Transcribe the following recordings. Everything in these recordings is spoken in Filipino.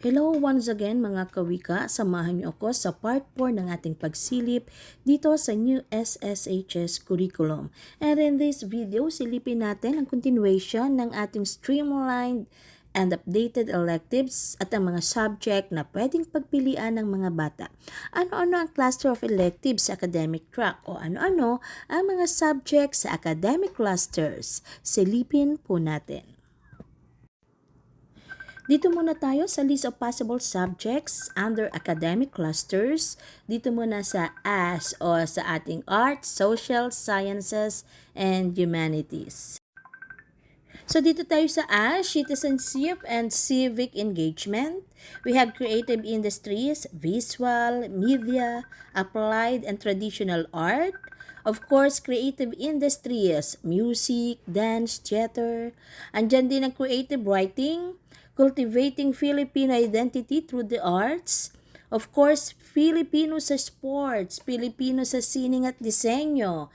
Hello once again mga kawika, samahan niyo ako sa part 4 ng ating pagsilip dito sa new SSHS curriculum. And in this video, silipin natin ang continuation ng ating streamlined and updated electives at ang mga subject na pwedeng pagpilian ng mga bata. Ano-ano ang cluster of electives sa academic track o ano-ano ang mga subjects sa academic clusters. Silipin po natin. Dito muna tayo sa list of possible subjects under academic clusters. Dito muna sa AS o sa ating Arts, Social Sciences, and Humanities. So dito tayo sa AS, Citizenship and Civic Engagement. We have creative industries, visual, media, applied and traditional art. Of course, creative industries, music, dance, theater. Andyan din ang creative writing, cultivating Filipino identity through the arts. Of course, Filipino sa sports, Filipino sa sining at disenyo,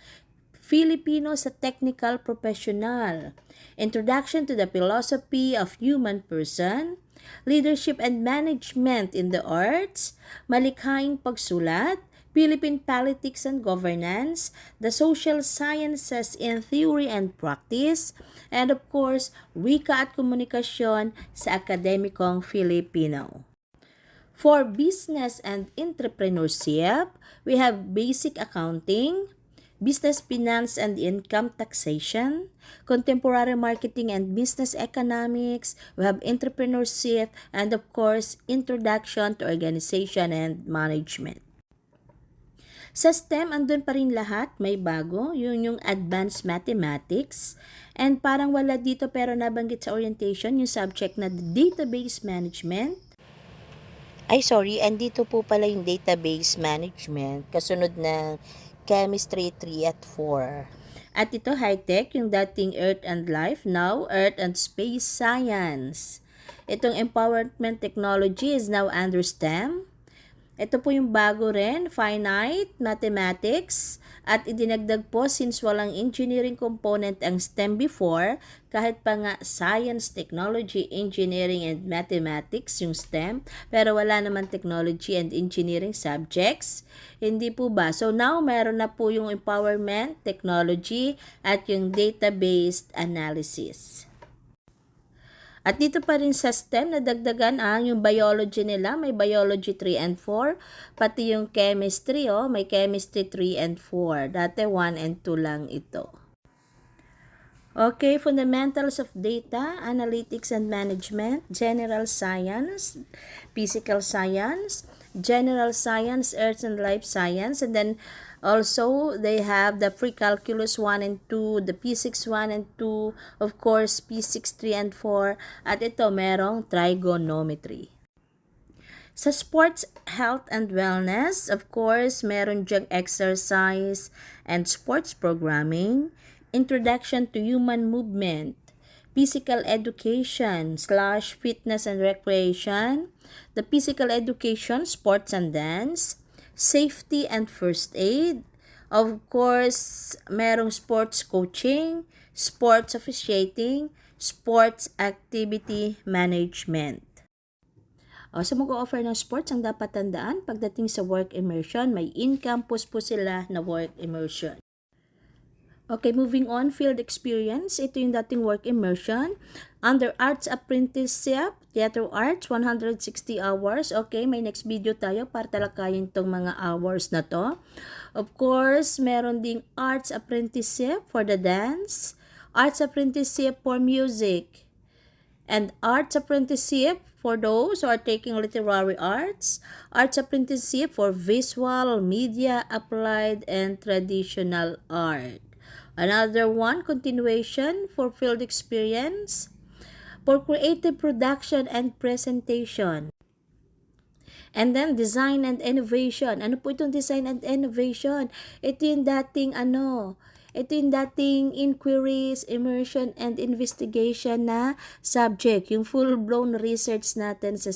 Filipino sa technical professional, introduction to the philosophy of human person, leadership and management in the arts, malikhaing pagsulat, Philippine politics and governance, the social sciences in theory and practice, and of course, wika at komunikasyon sa akademikong Filipino. For business and entrepreneurship, we have basic accounting, business finance and income taxation, contemporary marketing and business economics, we have entrepreneurship, and of course, introduction to organization and management. Sa STEM, andun pa rin lahat, may bago, yun yung advanced mathematics. And parang wala dito pero nabanggit sa orientation yung subject na database management. Ay, sorry, and dito po pala yung database management, kasunod ng chemistry 3 at 4. At ito high-tech, yung dating Earth and Life, now Earth and Space Science. Itong empowerment technology is now under STEM. Ito po yung bago rin, finite, mathematics, at idinagdag po since walang engineering component ang STEM before, kahit pa nga science, technology, engineering, and mathematics yung STEM, pero wala naman technology and engineering subjects. Hindi po ba? So now, meron na po yung empowerment, technology, at yung data-based analysis. At dito pa rin sa STEM, nadagdagan ang yung biology nila. May biology 3 and 4. Pati yung chemistry, oh, may chemistry 3 and 4. Dati 1 and 2 lang ito. Okay, fundamentals of data, analytics and management, general science, physical science, general science, earth and life science, and then also they have the pre-calculus 1 and 2, the P6 1 and 2, of course P6 3 and 4, at ito merong trigonometry. Sa sports, health and wellness, of course, meron diyang exercise and sports programming, introduction to human movement, physical education slash fitness and recreation, the physical education, sports and dance, safety and first aid, of course, merong sports coaching, sports officiating, sports activity management. O, sa mag-offer ng sports, ang dapat tandaan, pagdating sa work immersion, may in-campus po sila na work immersion. Okay, moving on, field experience. Ito yung dating work immersion. Under arts apprenticeship, theater arts, 160 hours. Okay, may next video tayo para talakayin tong mga hours na to. Of course, meron ding arts apprenticeship for the dance, arts apprenticeship for music, and arts apprenticeship for those who are taking literary arts, arts apprenticeship for visual, media, applied, and traditional art. Another one, continuation for field experience, for creative production and presentation. And then design and innovation. Ano po itong design and innovation? Ito yung dating ano, ito yung dating inquiries, immersion, and investigation na subject. Yung full-blown research natin sa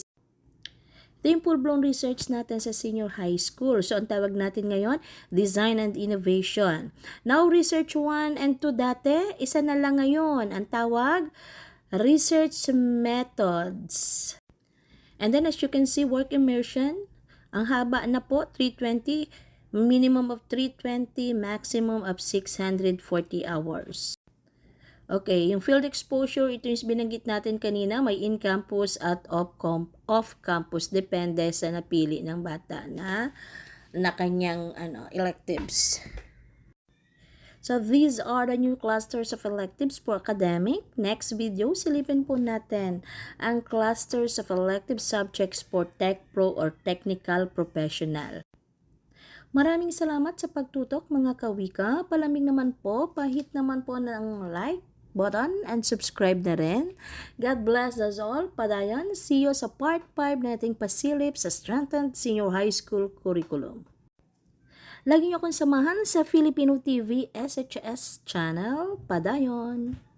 ito yung full-blown research natin sa senior high school. So, ang tawag natin ngayon, Design and Innovation. Now, Research 1 and 2 dati, isa na lang ngayon. Ang tawag, Research Methods. And then as you can see, work immersion, ang haba na po, 320, minimum of 320, maximum of 640 hours. Okay, yung field exposure, ito yung binanggit natin kanina, may in-campus at off-campus, depende sa napili ng bata na na kanyang ano, electives. So these are the new clusters of electives for academic. Next video, silipin po natin ang clusters of elective subjects for Tech Pro or Technical Professional. Maraming salamat sa pagtutok mga kawika. Palamig naman po, pahit naman po ng like button and subscribe na rin. God bless us all. Padayon, see you sa part 5 nating pasilip sa Strengthened Senior High School Curriculum. Lagi niyo akong samahan sa Filipino TV SHS channel. Padayon!